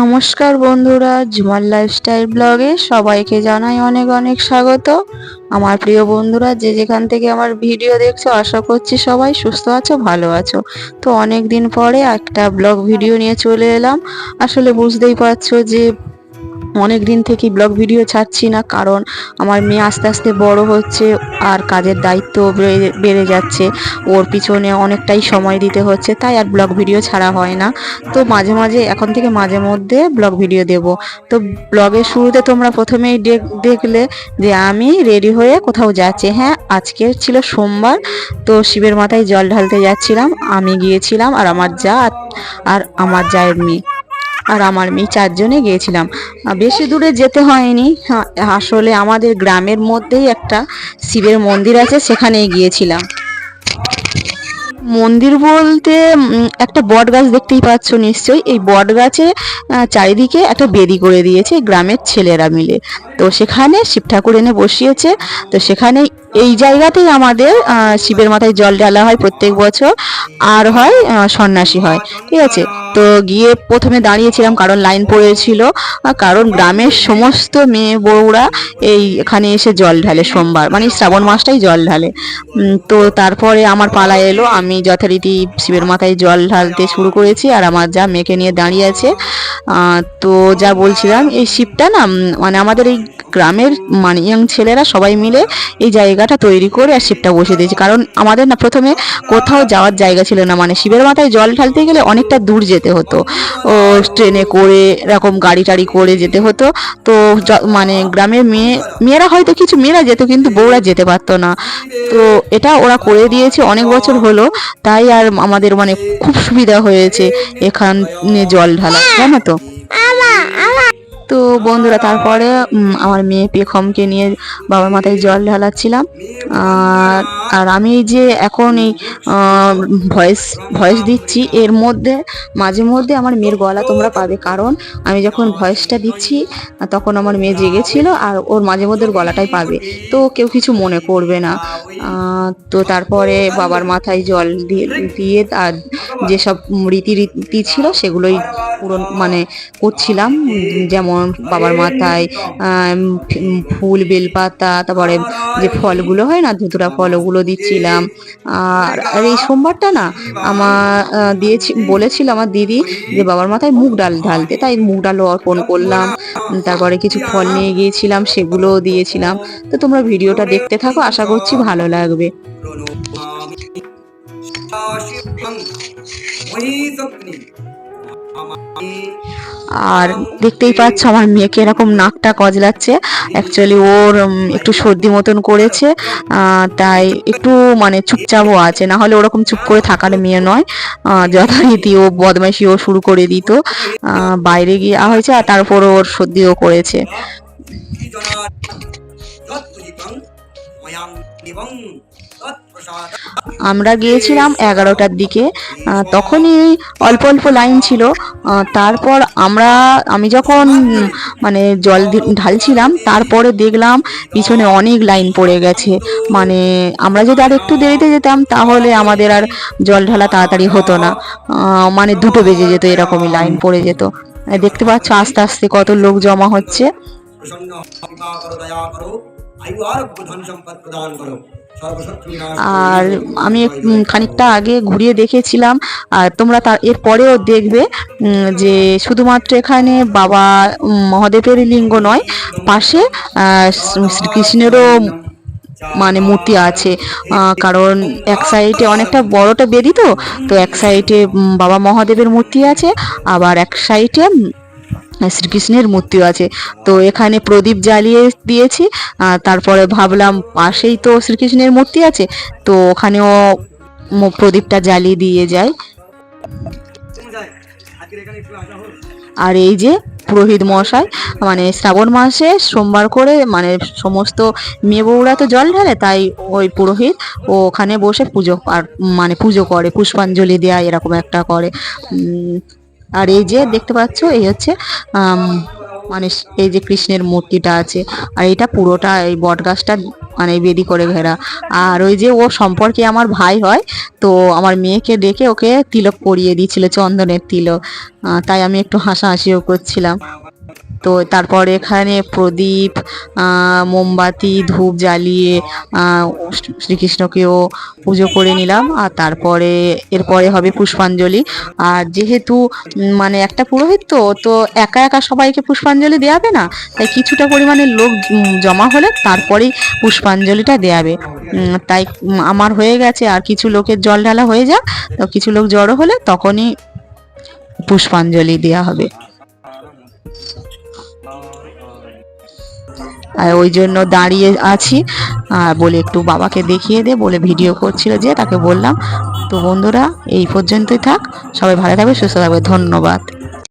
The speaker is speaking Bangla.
নমস্কার বন্ধুরা, জুমার লাইফস্টাইল ব্লগে সবাইকে জানাই অনেক অনেক স্বাগত। আমার প্রিয় বন্ধুরা, যে যেখান থেকে আমার ভিডিও দেখছ, আশা করছি সবাই সুস্থ আছো, ভালো আছো। তো অনেক দিন পরে একটা ব্লগ ভিডিও নিয়ে চলে এলাম। আসলে বুঝতেই পারছ যে অনেক দিন থেকে ব্লগ ভিডিও ছাড়ছি না, কারণ আমার মেয়ে আস্তে আস্তে বড় হচ্ছে আর কাজের দায়িত্ব বেড়ে- যাচ্ছে। ওর পিছনে অনেকটাই সময় দিতে হচ্ছে, তাই আর ব্লগ ভিডিও ছাড়া হয় না। তো মাঝে মাঝে, এখন থেকে মাঝে মধ্যে ব্লগ ভিডিও দেব। তো ব্লগের শুরুতে তোমরা প্রথমেই দেখ- দেখলে যে আমি রেডি হয়ে কোথাও যাচ্ছি। হ্যাঁ আজকে ছিল সোমবার, তো শিবের মাথায় জল ঢালতে যাচ্ছিলাম। আমি গিয়েছিলাম আর আমার যা আর- আর আমার জায়ের মেয়ে। আর আমার মেয়ে চারজনে গিয়েছিলাম। বেশি দূরে যেতে হয়নি। হ্যাঁ, আসলে আমাদের গ্রামের মধ্যেই একটা শিবের মন্দির আছে সেখানেই গিয়েছিলাম। মন্দির বলতে একটা বট গাছ দেখতেই পাচ্ছ নিশ্চয়ই। এই বট গাছে চারিদিকে একটা বেদি করে দিয়েছে গ্রামের ছেলেরা মিলে। তো সেখানে শিব ঠাকুর এনে বসিয়েছে। তো সেখানে এই জায়গাতেই আমাদের শিবের মাথায় জল ঢালা হয় প্রত্যেক বছর। আর হয় সন্ন্যাসী হয়। ঠিক আছে? তো গিয়ে প্রথমে দাঁড়িয়েছিলাম কারণ লাইন পড়েছিল। কারণ গ্রামের সমস্ত মেয়ে বউরা এই এখানে এসে জল ঢালে সোমবার মানে শ্রাবণ মাসটাই জল ঢালে। তো তারপরে আমার পালা এলো, আমি যথারীতি শিবের মাথায় জল ঢালতে শুরু করেছি আর আমার যা মেয়েকে নিয়ে দাঁড়িয়ে আছে। তো যা বলছিলাম, এই শিবটা না মানে আমাদের এই গ্রামের মানে ইয়াং ছেলেরা সবাই মিলে এই জায়গাটা তৈরি করে আর শিবটা বসে দিয়েছি। কারণ আমাদের না প্রথমে কোথাও যাওয়ার জায়গা ছিল না মানে শিবের মাথায় জল ঢালতে গেলে অনেকটা দূর যেতে। হতো। ও ট্রেনে করে এরকম গাড়ি টাড়ি করে যেতে হতো। তো মানে গ্রামের মেয়ে, মেয়েরা হয়তো কিছু, মেয়েরা যেত কিন্তু বউরা যেতে পারতো না। তো এটা ওরা করে দিয়েছে অনেক বছর হলো। তাই আর আমাদের মানে খুব সুবিধা হয়েছে এখানে জল ঢালা জানো তো? তো বন্ধুরা, তারপরে আমার মেয়ে পেখমকে নিয়ে বাবার মাথায় জল ঢালাচ্ছিলাম। আর আর আমি যে এখন এই ভয়েস ভয়েস দিচ্ছি, এর মধ্যে, মাঝে মধ্যে আমার মেয়ের গলা তোমরা পাবে। কারণ আমি যখন ভয়েসটা দিচ্ছি, তখন আমার মেয়ে জেগেছিল আর ওর মাঝে মধ্যে গলাটাই পাবে। তো কেউ কিছু মনে করবে না। তো তারপরে বাবার মাথায় জল দিয়ে দিয়ে তার যেসব রীতি ছিল সেগুলোই পূরণ মানে করছিলাম। যেমন বাবার মাথায় ফুল, বেলপাতা, তারপরে যে ফলগুলো হয় না, ধুতুরা ফল ওগুলো দিচ্ছিলাম। আর আর এই সোমবারটা না, আমার দিয়েছি, বলেছিল আমার দিদি যে বাবার মাথায় মুগ ডাল ঢালতে। তাই মুগ ডালও অর্পণ করলাম। তারপরে কিছু ফল নিয়ে গিয়েছিলাম, সেগুলোও দিয়েছিলাম। তো তোমরা ভিডিওটা দেখতে থাকো, আশা করছি ভালো লাগবে। আর দেখতেই পাচ্ছ আমার মেয়েকে এরকম নাকটা কজলাচ্ছে। অ্যাকচুয়ালি ওর একটু সর্দি মতন করেছে। তাই একটু মানে চুপচাপও আছে। না হলে ওরকম চুপ করে থাকার মেয়ে নয়। যথারীতি ও বদমাইশিও শুরু করে দিত। বাইরে গিয়ে হয়েছে আর তারপর ওর সর্দিও করেছে। আমরা গিয়েছিলাম এগারোটার দিকে তখনই অল্প অল্প লাইন ছিল। তারপর আমরা, আমি যখন মানে জল ঢালছিলাম, তারপরে দেখলাম পিছনে অনেক লাইন পড়ে গেছে। মানে আমরা যদি আর একটু দেরিতে যেতাম, তাহলে আমাদের আর জল ঢালা তাড়াতাড়ি হতো না। মানে দুটো বেজে যেত এরকমই লাইন পড়ে যেত। দেখতে পাচ্ছ আস্তে আস্তে কত লোক জমা হচ্ছে। আর আমি খানিকটা আগে ঘুরিয়ে দেখেছিলাম, আর তোমরা তার এর পরেও দেখবে যে শুধুমাত্র এখানে বাবা মহাদেবের লিঙ্গ নয়, পাশে শ্রীকৃষ্ণেরও মানে মূর্তি আছে। কারণ এক সাইডে অনেকটা বড়টা বেদি তো তো এক সাইডে বাবা মহাদেবের মূর্তি আছে, আবার এক সাইডে শ্রীকৃষ্ণের মূর্তিও আছে তো এখানে প্রদীপ জ্বালিয়ে দিয়েছি তারপরে ভাবলাম পাশেই তো শ্রীকৃষ্ণের মূর্তি আছে, তো ওখানেও প্রদীপটা জ্বালিয়ে দিয়ে যায়। আর এই যে পুরোহিত মশাই মানে শ্রাবণ মাসে সোমবার করে মানে সমস্ত মেয়ে বউরা তো জল ঢালে, তাই ওই পুরোহিত ও ওখানে বসে পুজো আর মানে পুজো করে, পুষ্পাঞ্জলি দেয়া, এরকম একটা করে আর এই যে দেখতে পাচ্ছ, এই হচ্ছে মানে এই যে কৃষ্ণের মূর্তিটা আছে। আর এটা পুরোটা এই বট গাছটা মানে বেদি করে ঘেরা। আর ওই যে ও সম্পর্কে আমার ভাই হয়, তো আমার মেয়েকে ডেকে ওকে তিলক পরিয়ে দিয়েছিল, চন্দনের তিলক। তাই আমি একটু হাসাহাসিও করছিলাম। তো তারপর এখানে প্রদীপ মোমবাতি ধূপ জ্বালিয়ে শ্রীকৃষ্ণকেও পুজো করে নিলাম। আর তারপরে এরপরে হবে পুষ্পাঞ্জলি। আর যেহেতু মানে একটা পুরোহিত তো তো একা একা সবাইকে পুষ্পাঞ্জলি দেওয়াবে না? তাই কিছুটা পরিমাণে লোক জমা হলে তারপরেই পুষ্পাঞ্জলিটা দেওয়াবে উম, তাই আমার হয়ে গেছে। আর কিছু লোকের জল ঢালা হয়ে যাক তো কিছু লোক জড়ো হলে তখনই পুষ্পাঞ্জলি দেওয়া হবে। ওই জন্য দাঁড়িয়ে আছি। আর বলে একটু বাবাকে দেখিয়ে দে, বলে ভিডিও করছিল যে তাকে বললাম, তো বন্ধুরা, এই পর্যন্তই থাক। সবাই ভালো থাকবে, সুস্থ থাকবে। ধন্যবাদ।